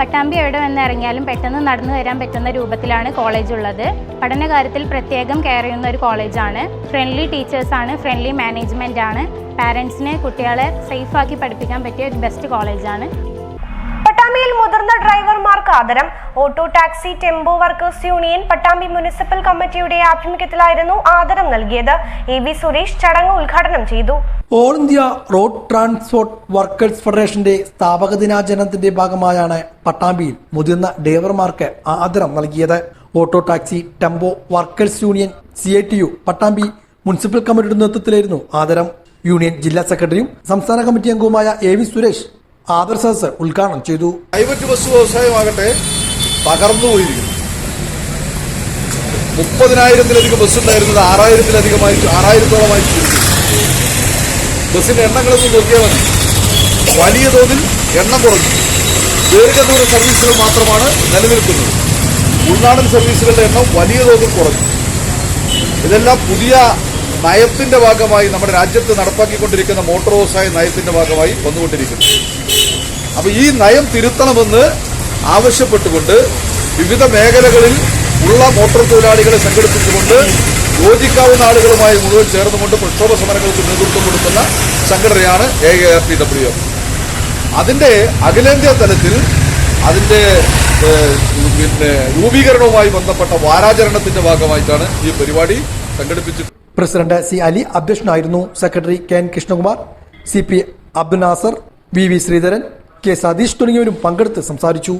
പട്ടാമ്പി എവിടെ വന്ന് ഇറങ്ങിയാലും പെട്ടെന്ന് നടന്നു വരാൻ പറ്റുന്ന രൂപത്തിലാണ് കോളേജ് ഉള്ളത്. പഠനകാര്യത്തിൽ പ്രത്യേകം കെയർ ചെയ്യുന്ന ഒരു കോളേജാണ് ഫ്രണ്ട്ലി ടീച്ചേഴ്സാണ് ഫ്രണ്ട്ലി മാനേജ്മെന്റ് ആണ്. പാരൻസിനെ കുട്ടികളെ സേഫാക്കി പഠിപ്പിക്കാൻ പറ്റിയ ഒരു ബെസ്റ്റ് കോളേജാണ് പട്ടാമ്പിയിൽ മുതിർന്ന ഡ്രൈവർമാർക്ക് ആദരം. Auto taxi tempo workers union Pattambi municipal കമ്മിറ്റിയുടെ ആഭിമുഖ്യത്തിലായിരുന്നു ആദരം നൽകിയത്. എ വി സുരേഷ് ചടങ്ങ് ഉദ്ഘാടനം ചെയ്തു. All India road transport workers ഫെഡറേഷന്റെ സ്ഥാപക ദിനാചരണത്തിന്റെ ഭാഗമായാണ് പട്ടാമ്പിയിൽ മുതിർന്ന ഡ്രൈവർമാർക്ക് ആദരം നൽകിയത്. Auto taxi tempo workers union C I T U Pattambi municipal കമ്മിറ്റിയുടെ നേതൃത്വത്തിലായിരുന്നു ആദരം. യൂണിയൻ ജില്ലാ സെക്രട്ടറിയും സംസ്ഥാന കമ്മിറ്റി അംഗവുമായ എ വി സുരേഷ് ആദർ സദസ് ഉദ്ഘാടനം ചെയ്തു. പ്രൈവറ്റ് ബസ് വ്യവസായമാകട്ടെ തകർന്നുപോയിരിക്കുന്നു മുപ്പതിനായിരത്തിലധികം ബസ് ഉണ്ടായിരുന്നത് ആറായിരത്തിലധികമായി ആറായിരത്തോളമായി ബസ്സിന്റെ എണ്ണങ്ങളൊന്നും നോക്കിയാൽ മതി. വലിയ തോതിൽ എണ്ണം കുറഞ്ഞു. ദീർഘദൂര സർവീസുകൾ മാത്രമാണ് നിലനിൽക്കുന്നത്. ഉൾനാടൻ സർവീസുകളുടെ എണ്ണം വലിയ തോതിൽ കുറഞ്ഞു. ഇതെല്ലാം പുതിയ നയത്തിന്റെ ഭാഗമായി നമ്മുടെ രാജ്യത്ത് നടപ്പാക്കിക്കൊണ്ടിരിക്കുന്ന മോട്ടോർ വ്യവസായ നയത്തിന്റെ ഭാഗമായി വന്നുകൊണ്ടിരിക്കുന്നു. അപ്പൊ ഈ നയം തിരുത്തണമെന്ന് ആവശ്യപ്പെട്ടുകൊണ്ട് വിവിധ മേഖലകളിൽ ഉള്ള മോട്ടോർ തൊഴിലാളികളെ സംഘടിപ്പിച്ചുകൊണ്ട് യോജിക്കാവുന്ന ആളുകളുമായി മുഴുവൻ ചേർന്നുകൊണ്ട് പ്രക്ഷോഭ സമരങ്ങൾക്ക് നേതൃത്വം കൊടുക്കുന്ന സംഘടനയാണ് A A R T W M അതിന്റെ അഖിലേന്ത്യാ തലത്തിൽ അതിന്റെ പിന്നെ രൂപീകരണവുമായി ബന്ധപ്പെട്ട വാരാചരണത്തിന്റെ ഭാഗമായിട്ടാണ് ഈ പരിപാടി സംഘടിപ്പിച്ചിട്ടുള്ളത്. പ്രസിഡന്റ് സി അലി അധ്യക്ഷനായിരുന്നു secretary K N Krishnakumar C P Abdul Nasar V V Sreedharan K Satheesh തുടങ്ങിയവരും പങ്കെടുത്ത് സംസാരിച്ചു.